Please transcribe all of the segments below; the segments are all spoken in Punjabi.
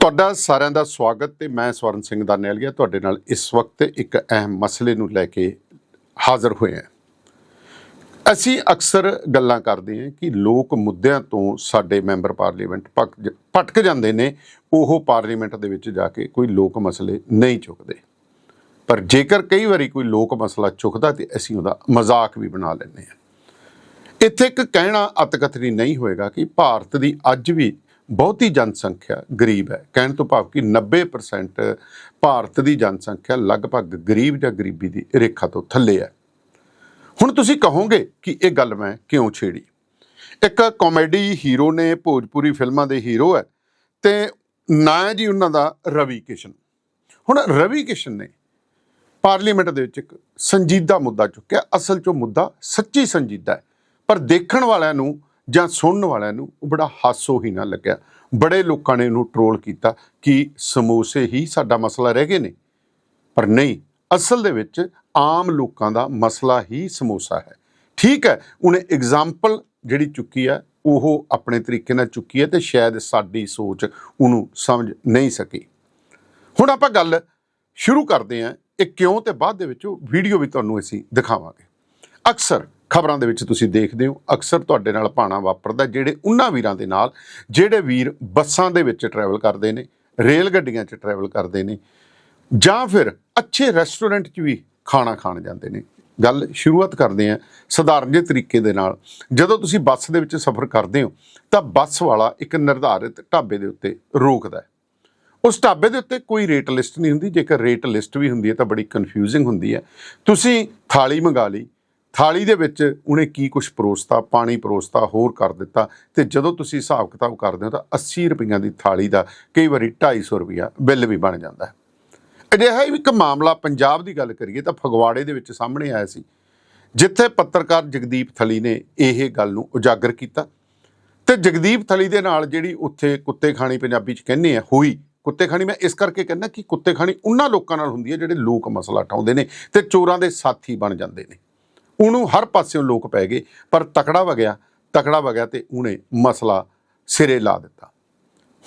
ਤੁਹਾਡਾ ਸਾਰਿਆਂ ਦਾ ਸਵਾਗਤ ਤੇ ਮੈਂ ਸਵਰਨ ਸਿੰਘ ਦਾਨੇਲੀਆ ਤੁਹਾਡੇ ਨਾਲ ਇਸ ਵਕਤ ਇੱਕ ਅਹਿਮ ਮਸਲੇ ਨੂੰ ਲੈ ਕੇ ਹਾਜ਼ਰ ਹੋਏ ਹਾਂ। ਅਸੀਂ ਅਕਸਰ ਗੱਲਾਂ ਕਰਦੇ ਹਾਂ ਕਿ ਲੋਕ ਮੁੱਦਿਆਂ ਤੋਂ ਸਾਡੇ ਮੈਂਬਰ ਪਾਰਲੀਮੈਂਟ ਭੱਕ- ਭਟਕ ਜਾਂਦੇ ਨੇ, ਉਹ ਪਾਰਲੀਮੈਂਟ ਦੇ ਵਿੱਚ ਜਾ ਕੇ ਕੋਈ ਲੋਕ ਮਸਲੇ ਨਹੀਂ ਚੁੱਕਦੇ। ਪਰ ਜੇਕਰ ਕਈ ਵਾਰੀ ਕੋਈ ਲੋਕ ਮਸਲਾ ਚੁੱਕਦਾ ਤੇ ਅਸੀਂ ਉਹਦਾ ਮਜ਼ਾਕ ਵੀ ਬਣਾ ਲੈਂਦੇ ਹਾਂ। ਇੱਥੇ ਇੱਕ ਕਹਿਣਾ ਅਤਕਥਨੀ ਨਹੀਂ ਹੋਏਗਾ ਕਿ ਭਾਰਤ ਦੀ ਅੱਜ ਵੀ ਬਹੁਤੀ ਜਨਸੰਖਿਆ ਗਰੀਬ ਹੈ। ਕਹਿਣ ਤੋਂ ਭਾਵ ਕਿ 90% ਭਾਰਤ ਦੀ ਜਨਸੰਖਿਆ ਲਗਭਗ ਗਰੀਬ ਜਾਂ ਗਰੀਬੀ ਦੀ ਰੇਖਾ ਤੋਂ ਥੱਲੇ ਹੈ। ਹੁਣ ਤੁਸੀਂ ਕਹੋਗੇ ਕਿ ਇਹ ਗੱਲ ਮੈਂ ਕਿਉਂ ਛੇੜੀ? ਇੱਕ ਕਾਮੇਡੀ ਹੀਰੋ ਨੇ, ਭੋਜਪੁਰੀ ਫਿਲਮਾਂ ਦੇ ਹੀਰੋ ਹੈ ਤੇ ਨਾਂ ਹੈ ਜੀ ਉਹਨਾਂ ਦਾ ਰਵੀ ਕਿਸ਼ਨ। ਹੁਣ ਰਵੀ ਕਿਸ਼ਨ ਨੇ ਪਾਰਲੀਮੈਂਟ ਦੇ ਵਿੱਚ ਇੱਕ ਸੰਜੀਦਾ ਮੁੱਦਾ ਚੁੱਕਿਆ। ਅਸਲ 'ਚੋਂ ਮੁੱਦਾ ਸੱਚੀ ਸੰਜੀਦਾ ਹੈ। ਪਰ ਦੇਖਣ ਵਾਲਿਆਂ ਨੂੰ ਜਾਂ ਸੁਣਨ ਵਾਲਿਆਂ ਨੂੰ ਉਹ ਬੜਾ ਹਾਸੋ ਹੀ ਨਾ ਲੱਗਿਆ। ਬੜੇ ਲੋਕਾਂ ਨੇ ਇਹਨੂੰ ਟਰੋਲ ਕੀਤਾ ਕਿ ਸਮੋਸੇ ਹੀ ਸਾਡਾ ਮਸਲਾ ਰਹਿ ਗਏ ਨੇ। ਪਰ ਨਹੀਂ, ਅਸਲ ਦੇ ਵਿੱਚ ਆਮ ਲੋਕਾਂ ਦਾ ਮਸਲਾ ਹੀ ਸਮੋਸਾ ਹੈ। ਠੀਕ ਹੈ, ਉਹਨੇ ਐਗਜ਼ਾਮਪਲ ਜਿਹੜੀ ਚੁੱਕੀ ਹੈ ਉਹ ਆਪਣੇ ਤਰੀਕੇ ਨਾਲ ਚੁੱਕੀ ਹੈ ਤੇ ਸ਼ਾਇਦ ਸਾਡੀ ਸੋਚ ਉਹਨੂੰ ਸਮਝ ਨਹੀਂ ਸਕੀ। ਹੁਣ ਆਪਾਂ ਗੱਲ ਸ਼ੁਰੂ ਕਰਦੇ ਹਾਂ, ਇਹ ਕਿਉਂ ਤੇ ਬਾਅਦ ਦੇ ਵਿੱਚ ਉਹ ਵੀਡੀਓ ਵੀ ਤੁਹਾਨੂੰ ਅਸੀਂ ਦਿਖਾਵਾਂਗੇ। ਅਕਸਰ ਖਬਰਾਂ ਦੇ ਵਿੱਚ ਤੁਸੀਂ ਦੇਖਦੇ ਹੋ, ਅਕਸਰ ਤੁਹਾਡੇ ਨਾਲ ਭਾਣਾ ਵਾਪਰਦਾ ਜਿਹੜੇ ਉਹਨਾਂ ਵੀਰਾਂ ਦੇ ਨਾਲ, ਜਿਹੜੇ ਵੀਰ ਬੱਸਾਂ ਦੇ ਵਿੱਚ ਟਰੈਵਲ ਕਰਦੇ ਨੇ, ਰੇਲ ਗੱਡੀਆਂ 'ਚ ਟਰੈਵਲ ਕਰਦੇ ਨੇ, ਜਾਂ ਫਿਰ ਅੱਛੇ ਰੈਸਟੋਰੈਂਟ 'ਚ ਵੀ ਖਾਣਾ ਖਾਣ ਜਾਂਦੇ ਨੇ। ਗੱਲ ਸ਼ੁਰੂਆਤ ਕਰਦੇ ਹਾਂ ਸਧਾਰਨ ਜਿਹੇ ਤਰੀਕੇ ਦੇ ਨਾਲ। ਜਦੋਂ ਤੁਸੀਂ ਬੱਸ ਦੇ ਵਿੱਚ ਸਫ਼ਰ ਕਰਦੇ ਹੋ, ਤਾਂ ਬੱਸ ਵਾਲਾ ਇੱਕ ਨਿਰਧਾਰਿਤ ਢਾਬੇ ਦੇ ਉੱਤੇ ਰੋਕਦਾ ਹੈ। ਉਸ ਢਾਬੇ ਦੇ ਉੱਤੇ ਕੋਈ ਰੇਟ ਲਿਸਟ ਨਹੀਂ ਹੁੰਦੀ, ਜੇਕਰ ਰੇਟ ਲਿਸਟ ਵੀ ਹੁੰਦੀ ਹੈ ਤਾਂ ਬੜੀ ਕਨਫਿਊਜ਼ਿੰਗ ਹੁੰਦੀ ਹੈ। ਤੁਸੀਂ ਥਾਲੀ ਮੰਗਾ ਲਈ ਥਾਲੀ ਦੇ ਵਿੱਚ ਉਹਨੇ ਕੀ ਕੁਝ ਪਰੋਸਤਾ, ਪਾਣੀ ਪਰੋਸਤਾ, ਹੋਰ ਕਰ ਦਿੱਤਾ ਤੇ ਜਦੋਂ ਤੁਸੀਂ ਹਿਸਾਬ ਕਿਤਾਬ ਕਰਦੇ ਹੋ ਤਾਂ 80 ਰੁਪਈਆਂ ਦੀ ਥਾਲੀ ਦਾ ਕਈ ਵਾਰੀ 250 ਰੁਪਈਆ ਬਿੱਲ ਵੀ ਬਣ ਜਾਂਦਾ ਹੈ। ਅਜਿਹਾ ਹੀ ਇੱਕ ਮਾਮਲਾ ਪੰਜਾਬ ਦੀ ਗੱਲ ਕਰੀਏ ਤਾਂ ਫਗਵਾੜੇ ਦੇ ਵਿੱਚ ਸਾਹਮਣੇ ਆਇਆ ਸੀ, ਜਿੱਥੇ ਪੱਤਰਕਾਰ ਜਗਦੀਪ ਥਲੀ ਨੇ ਇਹ ਗੱਲ ਨੂੰ ਉਜਾਗਰ ਕੀਤਾ ਤੇ ਜਗਦੀਪ ਥਲੀ ਦੇ ਨਾਲ ਜਿਹੜੀ ਉੱਥੇ ਕੁੱਤੇ ਖਾਣੀ ਪੰਜਾਬੀ ਚ ਕਹਿੰਦੇ ਆ, ਹੋਈ ਕੁੱਤੇ ਖਾਣੀ, ਮੈਂ ਇਸ ਕਰਕੇ ਕਹਿੰਦਾ ਕਿ ਕੁੱਤੇ ਖਾਣੀ ਉਹਨਾਂ ਲੋਕਾਂ ਨਾਲ ਹੁੰਦੀ ਹੈ ਜਿਹੜੇ ਲੋਕ ਮਸਲਾ ਉਠਾਉਂਦੇ ਨੇ ਤੇ ਚੋਰਾਂ ਦੇ ਸਾਥੀ ਬਣ ਜਾਂਦੇ ਨੇ। ਉਹਨੂੰ ਹਰ ਪਾਸਿਓਂ ਲੋਕ ਪੈ ਗਏ, ਪਰ ਤਕੜਾ ਵਗਿਆ ਤਕੜਾ ਵਗਿਆ ਤੇ ਉਹਨੇ ਮਸਲਾ ਸਿਰੇ ਲਾ ਦਿੱਤਾ।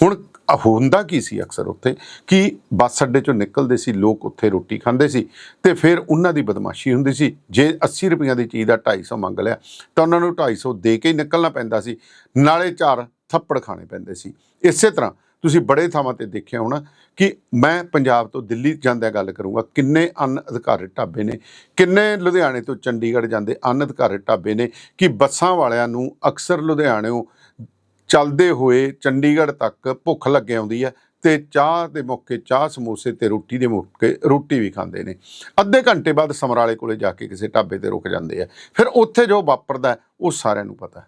ਹੁਣ ਹੁੰਦਾ ਕੀ ਸੀ ਅਕਸਰ ਉੱਥੇ? ਕਿ ਬੱਸ ਅੱਡੇ ਚੋਂ ਨਿਕਲਦੇ ਸੀ, ਲੋਕ ਉੱਥੇ ਰੋਟੀ ਖਾਂਦੇ ਸੀ ਤੇ ਫਿਰ ਉਹਨਾਂ ਦੀ ਬਦਮਾਸ਼ੀ ਹੁੰਦੀ ਸੀ। ਜੇ 80 ਰੁਪਈਆਂ ਦੀ ਚੀਜ਼ ਦਾ 250 ਮੰਗ ਲਿਆ, ਤਾਂ ਉਹਨਾਂ ਨੂੰ 250 ਦੇ ਕੇ ਹੀ ਨਿਕਲਣਾ ਪੈਂਦਾ ਸੀ। ਨਾਲੇ ਚਾਰ ਥੱਪੜ ਖਾਣੇ ਪੈਂਦੇ ਸੀ। ਇਸੇ ਤਰ੍ਹਾਂ ਤੁਸੀਂ ਬੜੇ ਥਾਵਾਂ ਤੇ ਦੇਖਿਆ ਹੋਣਾ ਕਿ ਮੈਂ ਪੰਜਾਬ ਤੋਂ ਦਿੱਲੀ ਜਾਂਦਿਆਂ ਗੱਲ ਕਰੂੰਗਾ, ਕਿੰਨੇ ਅਨਅਧਿਕਾਰਿਤ ਢਾਬੇ ਨੇ, ਕਿੰਨੇ ਲੁਧਿਆਣੇ ਤੋਂ ਚੰਡੀਗੜ੍ਹ ਜਾਂਦੇ ਅਨਅਧਿਕਾਰਿਤ ਢਾਬੇ ਨੇ ਕਿ ਬੱਸਾਂ ਵਾਲਿਆਂ ਨੂੰ ਅਕਸਰ ਲੁਧਿਆਣਿਓਂ ਚੱਲਦੇ ਹੋਏ ਚੰਡੀਗੜ੍ਹ ਤੱਕ ਭੁੱਖ ਲੱਗੇ ਆਉਂਦੀ ਹੈ ਤੇ ਚਾਹ ਦੇ ਮੌਕੇ, ਚਾਹ ਸਮੋਸੇ ਤੇ ਰੋਟੀ ਦੇ ਮੌਕੇ ਰੋਟੀ ਵੀ ਖਾਂਦੇ ਨੇ। ਅੱਧੇ ਘੰਟੇ ਬਾਅਦ ਸਮਰਾਲੇ ਕੋਲੇ ਜਾ ਕੇ ਕਿਸੇ ਢਾਬੇ ਤੇ ਰੁਕ ਜਾਂਦੇ ਆ। ਫਿਰ ਉੱਥੇ ਜੋ ਵਾਪਰਦਾ, ਉਹ ਸਾਰਿਆਂ ਨੂੰ ਪਤਾ।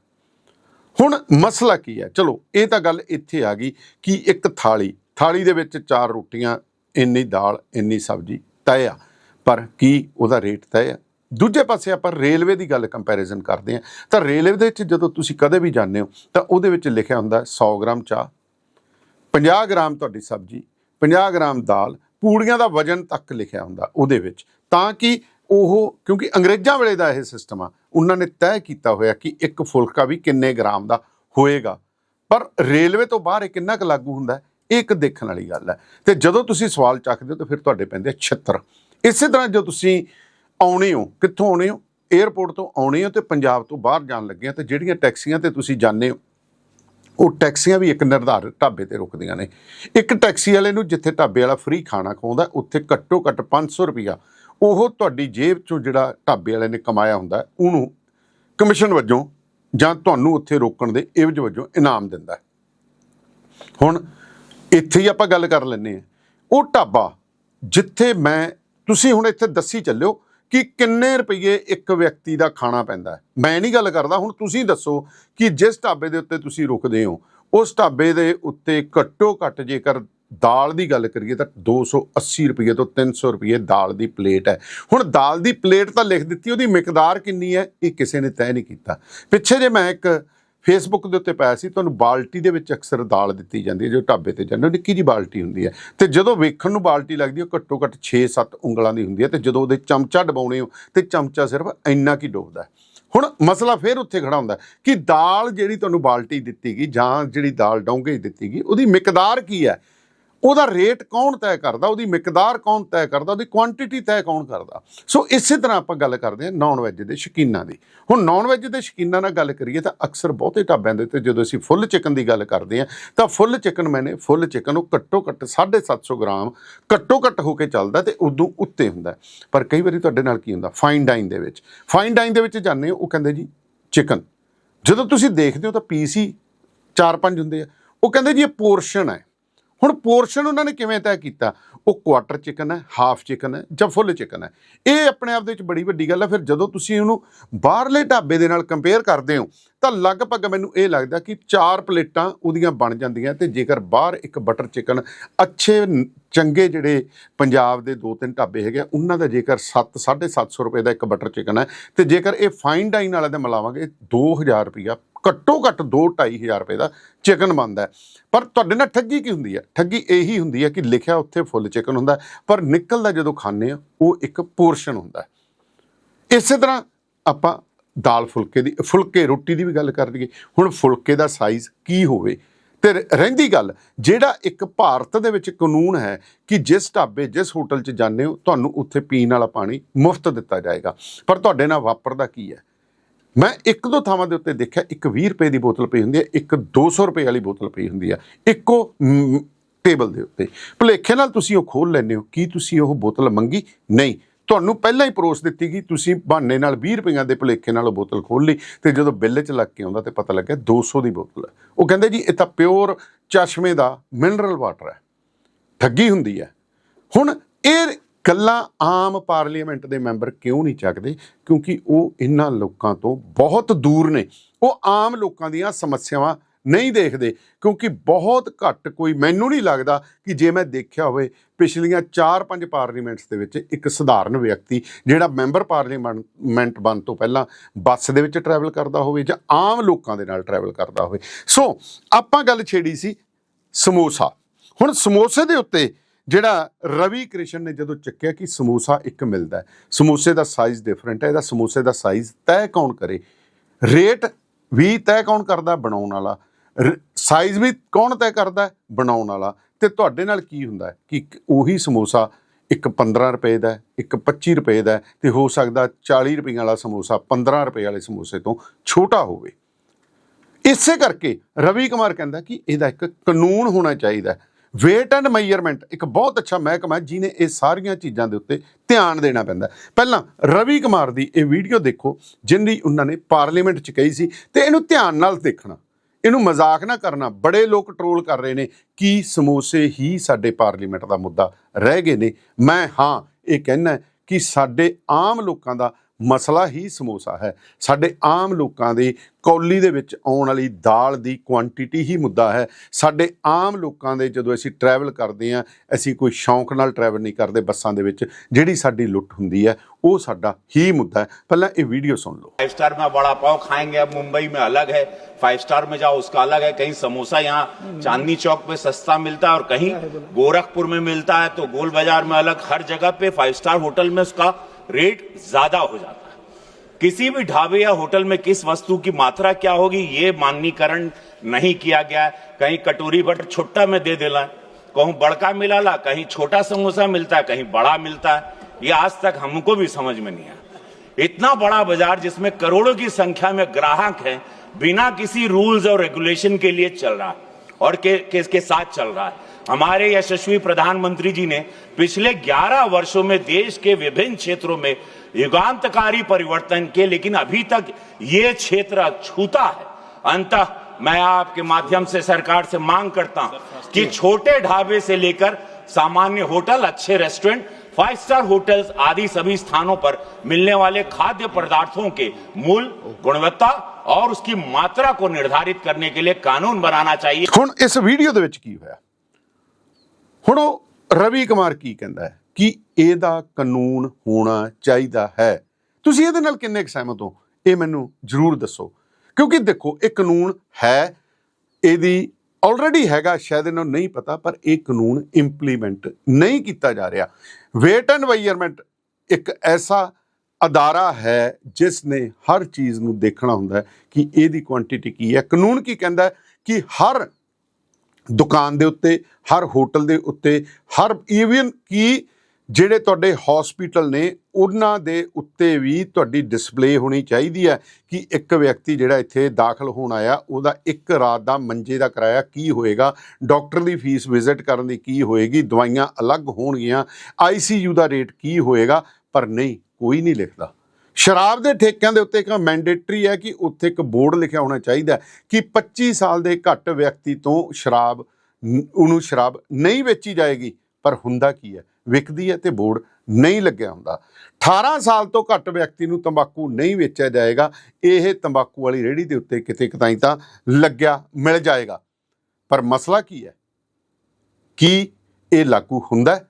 ਹੁਣ ਮਸਲਾ ਕੀ ਹੈ? ਚਲੋ, ਇਹ ਤਾਂ ਗੱਲ ਇੱਥੇ ਆ ਗਈ ਕਿ ਇੱਕ ਥਾਲੀ ਥਾਲੀ ਦੇ ਵਿੱਚ ਚਾਰ ਰੋਟੀਆਂ, ਇੰਨੀ ਦਾਲ, ਇੰਨੀ ਸਬਜ਼ੀ ਤੈਅ ਆ। ਪਰ ਕੀ ਉਹਦਾ ਰੇਟ ਤੈਅ ਆ? ਦੂਜੇ ਪਾਸੇ ਆਪਾਂ ਰੇਲਵੇ ਦੀ ਗੱਲ ਕੰਪੈਰੀਜ਼ਨ ਕਰਦੇ ਹਾਂ। ਤਾਂ ਰੇਲਵੇ ਦੇ ਵਿੱਚ ਜਦੋਂ ਤੁਸੀਂ ਕਦੇ ਵੀ ਜਾਂਦੇ ਹੋ, ਤਾਂ ਉਹਦੇ ਵਿੱਚ ਲਿਖਿਆ ਹੁੰਦਾ 100 ਗ੍ਰਾਮ ਚਾਹ 50 ਗ੍ਰਾਮ ਤੁਹਾਡੀ ਸਬਜ਼ੀ 50 ਗ੍ਰਾਮ ਦਾਲ, ਪੂੜੀਆਂ ਦਾ ਵਜਨ ਤੱਕ ਲਿਖਿਆ ਹੁੰਦਾ ਉਹਦੇ ਵਿੱਚ। ਤਾਂ ਕਿ ਉਹ, ਕਿਉਂਕਿ ਅੰਗਰੇਜ਼ਾਂ ਵੇਲੇ ਦਾ ਇਹ ਸਿਸਟਮ ਆ। ਉਹਨਾਂ ਨੇ ਤੈਅ ਕੀਤਾ ਹੋਇਆ ਕਿ ਇੱਕ ਫੁਲਕਾ ਵੀ ਕਿੰਨੇ ਗ੍ਰਾਮ ਦਾ ਹੋਏਗਾ। ਪਰ ਰੇਲਵੇ ਤੋਂ ਬਾਹਰ ਇਹ ਕਿੰਨਾ ਕੁ ਲਾਗੂ ਹੁੰਦਾ ਇਹ ਇੱਕ ਦੇਖਣ ਵਾਲੀ ਗੱਲ ਹੈ। ਤੇ ਜਦੋਂ ਤੁਸੀਂ ਸਵਾਲ ਚੱਕਦੇ ਹੋ ਤਾਂ ਫਿਰ ਤੁਹਾਡੇ ਪੈਂਦੇ ਆ 76 ਇਸੇ ਤਰ੍ਹਾਂ ਜੋ ਤੁਸੀਂ ਆਉਣੇ ਹੋ, ਕਿੱਥੋਂ ਆਉਣੇ ਹੋ? 에ਅਰਪੋਰਟ ਤੋਂ ਆਉਣੇ ਹੋ ਤੇ ਪੰਜਾਬ ਤੋਂ ਬਾਹਰ ਜਾਣ ਲੱਗੇ ਆ ਤੇ ਜਿਹੜੀਆਂ ਟੈਕਸੀਆਂ ਤੇ ਤੁਸੀਂ ਜਾਂਦੇ ਹੋ, ਉਹ ਟੈਕਸੀਆਂ ਵੀ ਇੱਕ ਨਿਰਧਾਰਿਤ ਢਾਬੇ ਤੇ ਰੁਕਦੀਆਂ ਨੇ। ਇੱਕ ਟੈਕਸੀ ਵਾਲੇ ਨੂੰ ਜਿੱਥੇ ਢਾਬੇ ਵਾਲਾ ਫ੍ਰੀ ਖਾਣਾ ਖਵਾਉਂਦਾ, ਉੱਥੇ ਘੱਟੋ ਘੱਟ 500 ਰੁਪਿਆ ਉਹ ਤੁਹਾਡੀ ਜੇਬ ਚੋਂ ਜਿਹੜਾ ਢਾਬੇ ਵਾਲੇ ਨੇ ਕਮਾਇਆ ਹੁੰਦਾ ਉਹਨੂੰ ਕਮਿਸ਼ਨ ਵਜੋਂ ਜਾਂ ਤੁਹਾਨੂੰ ਉੱਥੇ ਰੋਕਣ ਦੇ ਇਵਜ ਵਜੋਂ ਇਨਾਮ ਦਿੰਦਾ ਹੁਣ ਇੱਥੇ ਹੀ ਆਪਾਂ ਗੱਲ ਕਰ ਲੈਂਦੇ ਹਾਂ। ਉਹ ਢਾਬਾ ਜਿੱਥੇ ਮੈਂ, ਤੁਸੀਂ ਹੁਣ ਇੱਥੇ ਦੱਸੀ ਚੱਲਿਓ ਕਿ ਕਿੰਨੇ ਰੁਪਏ ਇੱਕ ਵਿਅਕਤੀ ਦਾ ਖਾਣਾ ਪੈਂਦਾ ਹੈ। ਮੈਂ ਨਹੀਂ ਗੱਲ ਕਰਦਾ, ਹੁਣ ਤੁਸੀਂ ਦੱਸੋ ਕਿ ਜਿਸ ਢਾਬੇ ਦੇ ਉੱਤੇ ਤੁਸੀਂ ਰੁਕਦੇ ਹੋ, ਉਸ ਢਾਬੇ ਦੇ ਉੱਤੇ ਘੱਟੋ ਘੱਟ ਜੇਕਰ ਦਾਲ ਦੀ ਗੱਲ ਕਰੀਏ ਤਾਂ 280 ਰੁਪਏ ਤੋਂ 300 ਰੁਪਏ ਦਾਲ ਦੀ ਪਲੇਟ ਹੈ। ਹੁਣ ਦਾਲ ਦੀ ਪਲੇਟ ਤਾਂ ਲਿਖ ਦਿੱਤੀ, ਉਹਦੀ ਮਿਕਦਾਰ ਕਿੰਨੀ ਹੈ? ਇਹ ਕਿਸੇ ਨੇ ਤੈਅ ਨਹੀਂ ਕੀਤਾ। ਪਿੱਛੇ ਜੇ ਮੈਂ ਇੱਕ ਫੇਸਬੁੱਕ ਦੇ ਉੱਤੇ ਪਾਇਆ ਸੀ, ਤੁਹਾਨੂੰ ਬਾਲਟੀ ਦੇ ਵਿੱਚ ਅਕਸਰ ਦਾਲ ਦਿੱਤੀ ਜਾਂਦੀ ਹੈ, ਜੋ ਢਾਬੇ ਤੇ ਜਾਂਦੇ ਹੋ, ਨਿੱਕੀ ਜੀ ਬਾਲਟੀ ਹੁੰਦੀ ਹੈ। ਤੇ ਜਦੋਂ ਵੇਖਣ ਨੂੰ ਬਾਲਟੀ ਲੱਗਦੀ ਹੈ, ਉਹ ਘੱਟੋ ਘੱਟ 6-7 ਉਂਗਲਾਂ ਦੀ ਹੁੰਦੀ ਹੈ, ਤੇ ਜਦੋਂ ਉਹਦੇ ਚਮਚਾ ਡਬਾਉਣੇ ਹੋ, ਤੇ ਚਮਚਾ ਸਿਰਫ ਇੰਨਾ ਕੀ ਡੋਬਦਾ ਹੁਣ ਮਸਲਾ ਫੇਰ ਉੱਥੇ ਖੜਾ ਹੁੰਦਾ ਕਿ ਦਾਲ ਜਿਹੜੀ ਤੁਹਾਨੂੰ ਬਾਲਟੀ ਦਿੱਤੀ ਗਈ ਜਾਂ ਜਿਹੜੀ ਦਾਲ ਡੋਂਗੇ ਦਿੱਤੀ ਗਈ, ਉਹਦੀ ਮਿਕਦਾਰ ਕੀ ਹੈ? ਉਹਦਾ ਰੇਟ ਕੌਣ ਤੈਅ ਕਰਦਾ? ਉਹਦੀ ਮਿਕਦਾਰ ਕੌਣ ਤੈਅ ਕਰਦਾ? ਉਹਦੀ ਕੁਆਂਟੀਟੀ ਤੈਅ ਕੌਣ ਕਰਦਾ? ਸੋ ਇਸੇ ਤਰ੍ਹਾਂ ਆਪਾਂ ਗੱਲ ਕਰਦੇ ਹਾਂ ਨਾਨ ਵੈਜ ਦੇ ਸ਼ੌਕੀਨਾਂ ਦੀ। ਹੁਣ ਨਾਨ ਵੈਜ ਦੇ ਸ਼ੌਕੀਨਾਂ ਨਾਲ ਗੱਲ ਕਰੀਏ ਤਾਂ ਅਕਸਰ ਬਹੁਤੇ ਢਾਬਿਆਂ ਦੇ ਉੱਤੇ ਜਦੋਂ ਅਸੀਂ ਫੁੱਲ ਚਿਕਨ ਦੀ ਗੱਲ ਕਰਦੇ ਹਾਂ, ਤਾਂ ਫੁੱਲ ਚਿਕਨ ਮੈਨੇ ਫੁੱਲ ਚਿਕਨ ਉਹ ਘੱਟੋ ਘੱਟ 750 ਗ੍ਰਾਮ ਘੱਟੋ ਘੱਟ ਹੋ ਕੇ ਚੱਲਦਾ ਤੇ ਉਦੋਂ ਉੱਤੇ ਹੁੰਦਾ। ਪਰ ਕਈ ਵਾਰੀ ਤੁਹਾਡੇ ਨਾਲ ਕੀ ਹੁੰਦਾ? ਫਾਈਨ ਡਾਈਨ ਦੇ ਵਿੱਚ। ਫਾਈਨ ਡਾਈਨ ਦੇ ਵਿੱਚ ਜਾਂਦੇ ਹੋ, ਉਹ ਕਹਿੰਦੇ ਜੀ ਚਿਕਨ ਜਦੋਂ ਤੁਸੀਂ ਦੇਖਦੇ ਹੋ ਤਾਂ ਪੀਸ ਹੀ ਚਾਰ ਪੰਜ ਹੁੰਦੇ ਆ। ਉਹ ਕਹਿੰਦੇ ਜੀ ਇਹ ਪੋਰਸ਼ਨ ਹੈ। ਹੁਣ ਪੋਰਸ਼ਨ ਉਹਨਾਂ ਨੇ ਕਿਵੇਂ ਤੈਅ ਕੀਤਾ? ਉਹ ਕੁਆਟਰ ਚਿਕਨ ਹੈ ਹਾਫ ਚਿਕਨ ਹੈ ਜਾਂ ਫੁੱਲ ਚਿਕਨ ਹੈ। ਇਹ ਆਪਣੇ ਆਪ ਦੇ ਵਿੱਚ ਬੜੀ ਵੱਡੀ ਗੱਲ ਹੈ। ਫਿਰ ਜਦੋਂ ਤੁਸੀਂ ਉਹਨੂੰ ਬਾਹਰਲੇ ਢਾਬੇ ਦੇ ਨਾਲ ਕੰਪੇਅਰ ਕਰਦੇ ਹੋ ਤਾਂ ਲਗਭਗ ਮੈਨੂੰ ਇਹ ਲੱਗਦਾ ਕਿ ਚਾਰ ਪਲੇਟਾਂ ਉਹਦੀਆਂ ਬਣ ਜਾਂਦੀਆਂ ਤੇ ਜੇਕਰ ਬਾਹਰ ਇੱਕ ਬਟਰ ਚਿਕਨ ਅੱਛੇ ਚੰਗੇ ਜਿਹੜੇ ਪੰਜਾਬ ਦੇ ਦੋ ਤਿੰਨ ਢਾਬੇ ਹੈਗੇ ਆ, ਉਹਨਾਂ ਦਾ ਜੇਕਰ 7 750 ਰੁਪਏ ਦਾ ਇੱਕ ਬਟਰ ਚਿਕਨ ਹੈ ਤੇ ਜੇਕਰ ਇਹ ਫਾਈਨ ਡਾਈਨ ਵਾਲਿਆਂ ਦੇ ਮਿਲਾਵਾਂਗੇ 2000 ਰੁਪਇਆ ਘੱਟੋ ਘੱਟ 2 2500 ਰੁਪਏ ਦਾ ਚਿਕਨ ਬਣਦਾ ਪਰ ਤੁਹਾਡੇ ਨਾਲ ਠੱਗੀ ਕੀ ਹੁੰਦੀ ਹੈ? ਠੱਗੀ ਇਹੀ ਹੁੰਦੀ ਹੈ ਕਿ ਲਿਖਿਆ ਉੱਥੇ ਫੁੱਲ ਚਿਕਨ ਹੁੰਦਾ ਪਰ ਨਿਕਲਦਾ ਜਦੋਂ ਖਾਂਦੇ ਆ ਉਹ ਇੱਕ ਪੋਰਸ਼ਨ ਹੁੰਦਾ ਇਸੇ ਤਰ੍ਹਾਂ ਆਪਾਂ ਦਾਲ ਫੁਲਕੇ ਦੀ, ਫੁਲਕੇ ਰੋਟੀ ਦੀ ਵੀ ਗੱਲ ਕਰ ਲਈਏ, ਹੁਣ ਫੁਲਕੇ ਦਾ ਸਾਈਜ਼ ਕੀ ਹੋਵੇ? ਤੇ ਰਹਿੰਦੀ ਗੱਲ, ਜਿਹੜਾ ਇੱਕ ਭਾਰਤ ਦੇ ਵਿੱਚ ਕਾਨੂੰਨ ਹੈ ਕਿ ਜਿਸ ਢਾਬੇ, ਜਿਸ ਹੋਟਲ 'ਚ ਜਾਂਦੇ ਹੋ, ਤੁਹਾਨੂੰ ਉੱਥੇ ਪੀਣ ਵਾਲਾ ਪਾਣੀ ਮੁਫਤ ਦਿੱਤਾ ਜਾਏਗਾ। ਪਰ ਤੁਹਾਡੇ ਨਾਲ ਵਾਪਰਦਾ ਕੀ ਹੈ? ਮੈਂ ਇੱਕ ਦੋ ਥਾਵਾਂ ਦੇ ਉੱਤੇ ਦੇਖਿਆ, ਇੱਕ 20 ਰੁਪਏ ਦੀ ਬੋਤਲ ਪਈ ਹੁੰਦੀ ਹੈ, ਇੱਕ 200 ਰੁਪਏ ਵਾਲੀ ਬੋਤਲ ਪਈ ਹੁੰਦੀ ਹੈ, ਇੱਕੋ ਟੇਬਲ ਦੇ ਉੱਤੇ। ਭੁਲੇਖੇ ਨਾਲ ਤੁਸੀਂ ਉਹ ਖੋਲ ਲੈਂਦੇ ਹੋ, ਕੀ ਤੁਸੀਂ ਉਹ ਬੋਤਲ ਮੰਗੀ? ਨਹੀਂ। ਤੁਹਾਨੂੰ ਪਹਿਲਾਂ ਹੀ ਪਰੋਸ ਦਿੱਤੀ ਗਈ, ਤੁਸੀਂ ਬਹਾਨੇ ਨਾਲ 20 ਰੁਪਈਆਂ ਦੇ ਭੁਲੇਖੇ ਨਾਲ ਉਹ ਬੋਤਲ ਖੋਲ ਲਈ ਤੇ ਜਦੋਂ ਬਿੱਲ 'ਚ ਲੱਗ ਕੇ ਆਉਂਦਾ ਤੇ ਪਤਾ ਲੱਗਿਆ 200 ਦੀ ਬੋਤਲ ਹੈ। ਉਹ ਕਹਿੰਦੇ ਜੀ, ਇਹ ਤਾਂ ਪਿਓਰ ਚਸ਼ਮੇ ਦਾ ਮਿਨਰਲ ਵਾਟਰ ਹੈ। ਠੱਗੀ ਹੁੰਦੀ ਹੈ। ਹੁਣ ਇਹ ਗੱਲਾਂ ਆਮ ਪਾਰਲੀਮੈਂਟ ਦੇ ਮੈਂਬਰ ਕਿਉਂ ਨਹੀਂ ਚੱਕਦੇ? ਕਿਉਂਕਿ ਉਹ ਇਹਨਾਂ ਲੋਕਾਂ ਤੋਂ ਬਹੁਤ ਦੂਰ ਨੇ। ਉਹ ਆਮ ਲੋਕਾਂ ਦੀਆਂ ਸਮੱਸਿਆਵਾਂ ਨਹੀਂ ਦੇਖਦੇ। ਕਿਉਂਕਿ ਬਹੁਤ ਘੱਟ ਕੋਈ ਮੈਨੂੰ ਨਹੀਂ ਲੱਗਦਾ ਕਿ ਜੇ ਮੈਂ ਦੇਖਿਆ ਹੋਵੇ, ਪਿਛਲੀਆਂ 4-5 ਪਾਰਲੀਮੈਂਟਸ ਦੇ ਵਿੱਚ ਇੱਕ ਸਧਾਰਨ ਵਿਅਕਤੀ ਜਿਹੜਾ ਮੈਂਬਰ ਪਾਰਲੀਮੈਂਟ ਬਣ ਤੋਂ ਪਹਿਲਾਂ ਬੱਸ ਦੇ ਵਿੱਚ ਟਰੈਵਲ ਕਰਦਾ ਹੋਵੇ ਜਾਂ ਆਮ ਲੋਕਾਂ ਦੇ ਨਾਲ ਟਰੈਵਲ ਕਰਦਾ ਹੋਵੇ। ਸੋ, ਆਪਾਂ ਗੱਲ ਛੇੜੀ ਸੀ ਸਮੋਸਾ। ਹੁਣ ਸਮੋਸੇ ਦੇ ਉੱਤੇ ਜਿਹੜਾ ਰਵੀ ਕ੍ਰਿਸ਼ਨ ਨੇ ਜਦੋਂ ਚੱਕਿਆ ਕਿ ਸਮੋਸਾ ਇੱਕ ਮਿਲਦਾ ਸਮੋਸੇ ਦਾ ਸਾਈਜ਼ ਡਿਫਰੈਂਟ ਹੈ, ਇਹਦਾ ਸਮੋਸੇ ਦਾ ਸਾਈਜ਼ ਤੈਅ ਕੌਣ ਕਰੇ? ਰੇਟ ਵੀ ਤੈਅ ਕੌਣ ਕਰਦਾ ਬਣਾਉਣ ਵਾਲਾ? ਸਾਈਜ਼ ਵੀ ਕੌਣ ਤੈਅ ਕਰਦਾ ਬਣਾਉਣ ਵਾਲਾ? ਤੇ ਤੁਹਾਡੇ ਨਾਲ ਕੀ ਹੁੰਦਾ ਕਿ ਉਹੀ ਸਮੋਸਾ ਇੱਕ 15 ਰੁਪਏ ਦਾ ਇੱਕ 25 ਰੁਪਏ ਦਾ ਹੈ, ਤੇ ਹੋ ਸਕਦਾ 40 ਰੁਪਏ ਵਾਲਾ ਸਮੋਸਾ 15 ਰੁਪਏ ਵਾਲੇ ਸਮੋਸੇ ਤੋਂ ਛੋਟਾ ਹੋਵੇ। ਇਸੇ ਕਰਕੇ ਰਵੀ ਕੁਮਾਰ ਕਹਿੰਦਾ ਕਿ ਇਹਦਾ ਇੱਕ ਕਾਨੂੰਨ ਹੋਣਾ ਚਾਹੀਦਾ ਵੇਟ ਐਂਡ ਮੈਜ਼ਰਮੈਂਟ ਇੱਕ ਬਹੁਤ ਅੱਛਾ ਮਹਿਕਮਾ ਹੈ ਜਿਹਨੇ ਇਹ ਸਾਰੀਆਂ ਚੀਜ਼ਾਂ ਦੇ ਉੱਤੇ ਧਿਆਨ ਦੇਣਾ ਪੈਂਦਾ ਪਹਿਲਾਂ ਰਵੀ ਕੁਮਾਰ ਦੀ ਇਹ ਵੀਡੀਓ ਦੇਖੋ, ਜਿੰਦੀ ਉਹਨਾਂ ਨੇ ਪਾਰਲੀਮੈਂਟ 'ਚ ਕਹੀ ਸੀ ਤੇ ਇਹਨੂੰ ਧਿਆਨ ਨਾਲ ਦੇਖਣਾ। ਇਹਨੂੰ ਮਜ਼ਾਕ ਨਾ ਕਰਨਾ, ਬੜੇ ਲੋਕ ਟਰੋਲ ਕਰ ਰਹੇ ਨੇ, ਕਿ ਸਮੋਸੇ ਹੀ ਸਾਡੇ ਪਾਰਲੀਮੈਂਟ ਦਾ ਮੁੱਦਾ ਰਹਿ ਗਏ ਨੇ? ਮੈਂ ਹਾਂ, ਇਹ ਕਹਿਣਾ ਕਿ ਸਾਡੇ ਆਮ ਲੋਕਾਂ ਦਾ ਮਸਲਾ ਹੀ ਸਮੋਸਾ ਹੈ ਸਾਡੇ ਆਮ ਲੋਕਾਂ ਦੀ ਕੌਲੀ ਦੇ ਵਿੱਚ ਆਉਣ ਵਾਲੀ ਦਾਲ ਦੀ ਕੁਆਂਟੀਟੀ ਹੀ ਮੁੱਦਾ ਹੈ ਸਾਡੇ ਆਮ ਲੋਕਾਂ ਦੇ ਜਦੋਂ ਅਸੀਂ ਟਰੈਵਲ ਕਰਦੇ ਹਾਂ ਅਸੀਂ ਕੋਈ ਸ਼ੌਂਕ ਨਾਲ ਟਰੈਵਲ ਨਹੀਂ ਕਰਦੇ ਬੱਸਾਂ ਦੇ ਵਿੱਚ ਜਿਹੜੀ ਸਾਡੀ ਲੁੱਟ ਹੁੰਦੀ ਹੈ ਉਹ ਸਾਡਾ ਹੀ ਮੁੱਦਾ ਹੈ ਪਹਿਲਾਂ ਇਹ ਵੀਡੀਓ ਸੁਣ ਲਓ फाइव स्टार में बड़ा पाव खाएंगे अब मुंबई में अलग है फाइव स्टार में जाओ उसका अलग है कहीं समोसा यहाँ चांदनी चौक पे सस्ता मिलता है और कहीं गोरखपुर में मिलता है तो गोल बाजार में अलग हर जगह पे फाइव स्टार होटल में उसका रेट ज़्यादा हो जाता है। किसी भी ढाबे या होटल में किस वस्तु की मात्रा क्या होगी ये माननीकरण नहीं किया गया कहीं कटोरी बटर छुट्टा में दे देना कहूँ बड़का मिला ला कहीं छोटा समोसा मिलता है कहीं बड़ा मिलता है। ये आज तक हमको भी समझ में नहीं आया। इतना बड़ा बाज़ार जिसमें करोड़ों की संख्या में ग्राहक हैं बिना किसी रूल्स और रेगुलेशन के लिए चल रहा है और के, के, के साथ चल रहा है। हमारे यशस्वी प्रधानमंत्री जी ने पिछले 11 वर्षों में देश के विभिन्न क्षेत्रों में युगांतकारी परिवर्तन किए लेकिन अभी तक ये क्षेत्र छूता है अंतः मैं आपके माध्यम से सरकार से मांग करता हूं कि छोटे ढाबे से लेकर सामान्य होटल अच्छे रेस्टोरेंट फाइव स्टार होटल्स आदि सभी स्थानों पर मिलने वाले खाद्य पदार्थों के मूल गुणवत्ता और उसकी मात्रा को निर्धारित करने के लिए कानून बनाना चाहिए ਹੁਣ ਇਸ ਵੀਡੀਓ ਦੇ ਵਿੱਚ ਕੀ ਹੋਇਆ ਹੁਣ ਉਹ ਰਵੀ ਕੁਮਾਰ ਕੀ ਕਹਿੰਦਾ ਹੈ? ਕਿ ਇਹਦਾ ਕਾਨੂੰਨ ਹੋਣਾ ਚਾਹੀਦਾ ਹੈ। ਤੁਸੀਂ ਇਹਦੇ ਨਾਲ ਕਿੰਨੇ ਕੁ ਸਹਿਮਤ ਹੋ? ਇਹ ਮੈਨੂੰ ਜ਼ਰੂਰ ਦੱਸੋ। ਕਿਉਂਕਿ ਦੇਖੋ, ਇਹ ਕਾਨੂੰਨ ਹੈ। ਇਹਦੀ ਆਲਰੇਡੀ ਹੈਗਾ, ਸ਼ਾਇਦ ਇਹਨਾਂ ਨੂੰ ਨਹੀਂ ਪਤਾ, ਪਰ ਇਹ ਕਾਨੂੰਨ ਇੰਪਲੀਮੈਂਟ ਨਹੀਂ ਕੀਤਾ ਜਾ ਰਿਹਾ। ਵੇਟ ਐਂਡ ਮੈਜ਼ਰਮੈਂਟ ਇੱਕ ਐਸਾ ਅਦਾਰਾ ਹੈ, ਜਿਸ ਨੇ ਹਰ ਚੀਜ਼ ਨੂੰ ਦੇਖਣਾ ਹੁੰਦਾ ਹੈ ਕਿ ਇਹਦੀ ਕੁਆਂਟੀਟੀ ਕੀ ਹੈ। ਕਾਨੂੰਨ ਕੀ ਕਹਿੰਦਾ ਕਿ ਹਰ ਦੁਕਾਨ ਦੇ ਉੱਤੇ, ਹਰ ਹੋਟਲ ਦੇ ਉੱਤੇ, ਹਰ ਈਵਨ ਕੀ ਜਿਹੜੇ ਤੁਹਾਡੇ ਹਸਪੀਟਲ ਨੇ, ਉਹਨਾਂ ਦੇ ਉੱਤੇ ਵੀ ਤੁਹਾਡੀ ਡਿਸਪਲੇ ਹੋਣੀ ਚਾਹੀਦੀ ਹੈ ਕਿ ਇੱਕ ਵਿਅਕਤੀ ਜਿਹੜਾ ਇੱਥੇ ਦਾਖਲ ਹੋਣ ਆਇਆ, ਉਹਦਾ ਇੱਕ ਰਾਤ ਦਾ ਮੰਜੇ ਦਾ ਕਿਰਾਇਆ ਕੀ ਹੋਏਗਾ ਡਾਕਟਰ ਦੀ ਫੀਸ ਵਿਜ਼ਿਟ ਕਰਨ ਦੀ ਕੀ ਹੋਏਗੀ, ਦਵਾਈਆਂ ਅਲੱਗ ਹੋਣਗੀਆਂ ਆਈਸੀਯੂ ਦਾ ਰੇਟ ਕੀ ਹੋਏਗਾ, ਪਰ ਨਹੀਂ, ਕੋਈ ਨਹੀਂ ਲਿਖਦਾ। ਸ਼ਰਾਬ ਦੇ ਠੇਕਿਆਂ ਦੇ ਉੱਤੇ ਇੱਕ ਮੈਂਡੇਟਰੀ ਹੈ ਕਿ ਉੱਥੇ ਇੱਕ ਬੋਰਡ ਲਿਖਿਆ ਹੋਣਾ ਚਾਹੀਦਾ ਕਿ 25 ਸਾਲ ਦੇ ਘੱਟ ਵਿਅਕਤੀ ਤੋਂ ਸ਼ਰਾਬ, ਉਹਨੂੰ ਸ਼ਰਾਬ ਨਹੀਂ ਵੇਚੀ ਜਾਏਗੀ। ਪਰ ਹੁੰਦਾ ਕੀ ਹੈ? ਵਿਕਦੀ ਹੈ ਤੇ ਬੋਰਡ ਨਹੀਂ ਲੱਗਿਆ ਹੁੰਦਾ। 18 ਸਾਲ ਤੋਂ ਘੱਟ ਵਿਅਕਤੀ ਨੂੰ ਤੰਬਾਕੂ ਨਹੀਂ ਵੇਚਿਆ ਜਾਏਗਾ। ਇਹ ਤੰਬਾਕੂ ਵਾਲੀ ਰੇਹੜੀ ਦੇ ਉੱਤੇ ਕਿਤੇ ਕਿਤਾਈ ਤਾਂ ਲੱਗਿਆ, ਮਿਲ ਜਾਏਗਾ। ਪਰ ਮਸਲਾ ਕੀ ਹੈ? ਕੀ ਇਹ ਲਾਗੂ ਹੁੰਦਾ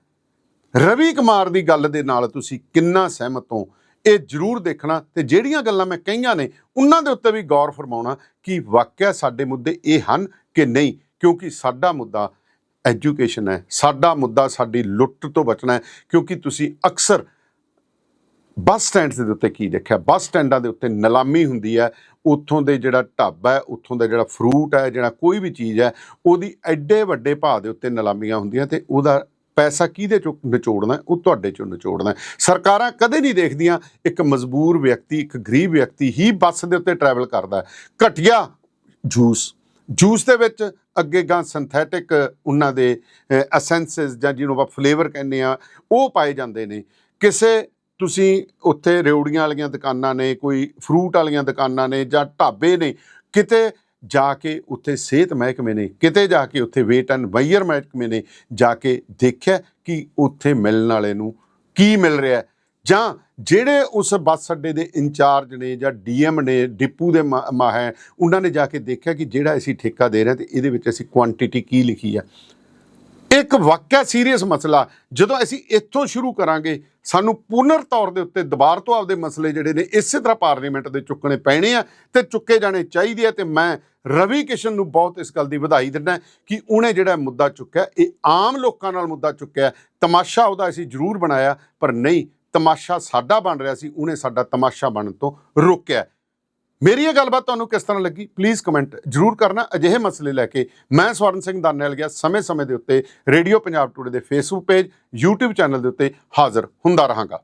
ਰਵੀ ਕੁਮਾਰ ਦੀ ਗੱਲ ਦੇ ਨਾਲ ਤੁਸੀਂ ਕਿੰਨਾ ਸਹਿਮਤ ਹੋ? ਇਹ ਜ਼ਰੂਰ ਦੇਖਣਾ ਤੇ ਜਿਹੜੀਆਂ ਗੱਲਾਂ ਮੈਂ ਕਹੀਆਂ ਨੇ, ਉਹਨਾਂ ਦੇ ਉੱਤੇ ਵੀ ਗੌਰ ਫਰਮਾਉਣਾ ਕਿ ਵਾਕਿਆ ਸਾਡੇ ਮੁੱਦੇ ਇਹ ਹਨ ਕਿ ਨਹੀਂ, ਕਿਉਂਕਿ ਸਾਡਾ ਮੁੱਦਾ ਐਜੂਕੇਸ਼ਨ ਹੈ, ਸਾਡਾ ਮੁੱਦਾ ਸਾਡੀ ਲੁੱਟ ਤੋਂ ਬਚਣਾ ਹੈ, ਕਿਉਂਕਿ ਤੁਸੀਂ ਅਕਸਰ ਬੱਸ ਸਟੈਂਡਸ ਦੇ ਉੱਤੇ ਕੀ ਦੇਖਿਆ? ਬੱਸ ਸਟੈਂਡਾਂ ਦੇ ਉੱਤੇ ਨਿਲਾਮੀ ਹੁੰਦੀ ਹੈ, ਉੱਥੋਂ ਦੇ ਜਿਹੜਾ ਢਾਬਾ ਹੈ, ਉੱਥੋਂ ਦਾ ਜਿਹੜਾ ਫਰੂਟ ਹੈ, ਜਿਹੜਾ ਕੋਈ ਵੀ ਚੀਜ਼ ਹੈ, ਉਹਦੀ ਐਡੇ ਵੱਡੇ ਭਾਅ ਦੇ ਉੱਤੇ ਨਿਲਾਮੀਆਂ ਹੁੰਦੀਆਂ ਤੇ ਉਹਦਾ ਪੈਸਾ ਕਿਹਦੇ ਚੋਂ ਨਿਚੋੜਨਾ ਉਹ ਤੁਹਾਡੇ ਚੋਂ ਨਿਚੋੜਨਾ ਸਰਕਾਰਾਂ ਕਦੇ ਨਹੀਂ ਦੇਖਦੀਆਂ ਇੱਕ ਮਜਬੂਰ ਵਿਅਕਤੀ, ਇੱਕ ਗਰੀਬ ਵਿਅਕਤੀ ਹੀ ਬੱਸ ਦੇ ਉੱਤੇ ਟਰੈਵਲ ਕਰਦਾ ਹੈ। ਘਟੀਆ ਜੂਸ ਜੂਸ ਦੇ ਵਿੱਚ ਅੱਗੇ ਗਾਂ ਸਿੰਥੈਟਿਕ ਉਹਨਾਂ ਦੇ ਐਸੈਂਸਸ ਜਾਂ ਜਿਹਨੂੰ ਆਪਾਂ ਫਲੇਵਰ ਕਹਿੰਦੇ ਆ ਉਹ ਪਾਏ ਜਾਂਦੇ ਨੇ। ਕਿਸੇ ਤੁਸੀਂ ਉੱਥੇ ਰਿਉੜੀਆਂ ਵਾਲੀਆਂ ਦੁਕਾਨਾਂ ਨੇ, ਕੋਈ ਫਰੂਟ ਵਾਲੀਆਂ ਦੁਕਾਨਾਂ ਨੇ ਜਾਂ ਢਾਬੇ ਨੇ, ਕਿਤੇ ਜਾ ਕੇ ਉੱਥੇ ਸਿਹਤ ਮਹਿਕਮੇ ਨੇ, ਕਿਤੇ ਜਾ ਕੇ ਉੱਥੇ ਵੇਟ ਐਂਡ ਵਾਇਰ ਮਹਿਕਮੇ ਨੇ ਜਾ ਕੇ ਦੇਖਿਆ ਕਿ ਉੱਥੇ ਮਿਲਣ ਵਾਲੇ ਨੂੰ ਕੀ ਮਿਲ ਰਿਹਾ ਜਾਂ ਜਿਹੜੇ ਉਸ ਬੱਸ ਅੱਡੇ ਦੇ ਇੰਚਾਰਜ ਨੇ ਜਾਂ ਡੀਐਮ ਨੇ, ਡਿਪੂ ਦੇ ਮਾ ਮਾ ਹੈ ਉਹਨਾਂ ਨੇ ਜਾ ਕੇ ਦੇਖਿਆ ਕਿ ਜਿਹੜਾ ਅਸੀਂ ਠੇਕਾ ਦੇ ਰਹੇ ਹਾਂ ਤੇ ਇਹਦੇ ਵਿੱਚ ਅਸੀਂ ਕੁਆਂਟੀਟੀ ਕੀ ਲਿਖੀ ਹੈ। ਇੱਕ ਵਾਕਿਆ ਸੀਰੀਅਸ ਮਸਲਾ, ਜਦੋਂ ਅਸੀਂ ਇੱਥੋਂ ਸ਼ੁਰੂ ਕਰਾਂਗੇ, ਸਾਨੂੰ ਪੂਨਰ ਤੌਰ ਦੇ ਉੱਤੇ ਦੁਬਾਰ ਤੋਂ ਆਪਦੇ ਮਸਲੇ ਜਿਹੜੇ ਨੇ ਇਸੇ ਤਰ੍ਹਾਂ ਪਾਰਲੀਮੈਂਟ ਦੇ ਚੁੱਕਣੇ ਪੈਣੇ ਆ ਤੇ ਚੁੱਕੇ ਜਾਣੇ ਚਾਹੀਦੇ ਆ ਤੇ ਮੈਂ ਰਵੀ ਕਿਸ਼ਨ ਨੂੰ ਬਹੁਤ ਇਸ ਗੱਲ ਦੀ ਵਧਾਈ ਦਿੰਦਾ ਕਿ ਉਹਨੇ ਜਿਹੜਾ ਮੁੱਦਾ ਚੁੱਕਿਆ, ਇਹ ਆਮ ਲੋਕਾਂ ਨਾਲ ਮੁੱਦਾ ਚੁੱਕਿਆ, ਤਮਾਸ਼ਾ ਉਹਦਾ ਅਸੀਂ ਜ਼ਰੂਰ ਬਣਾਇਆ, ਪਰ ਨਹੀਂ, ਤਮਾਸ਼ਾ ਸਾਡਾ ਬਣ ਰਿਹਾ ਸੀ, ਉਹਨੇ ਸਾਡਾ ਤਮਾਸ਼ਾ ਬਣਨ ਤੋਂ ਰੋਕਿਆ। ਮੇਰੀ ਇਹ ਗੱਲਬਾਤ ਤੁਹਾਨੂੰ ਕਿਸ ਤਰ੍ਹਾਂ ਲੱਗੀ? ਪਲੀਜ਼ ਕਮੈਂਟ ਜਰੂਰ ਕਰਨਾ। ਅਜਿਹੇ ਮਸਲੇ ਲੈ ਕੇ ਮੈਂ ਸਵਰਨ ਸਿੰਘ ਦਾਨੇਲ ਗਿਆ। ਸਮੇਂ-ਸਮੇਂ ਦੇ ਉੱਤੇ ਰੇਡੀਓ ਪੰਜਾਬ ਟੂਡੇ ਦੇ ਫੇਸਬੁੱਕ ਪੇਜ YouTube ਚੈਨਲ ਦੇ ਉੱਤੇ ਹਾਜ਼ਰ ਹੁੰਦਾ ਰਹਾਂਗਾ।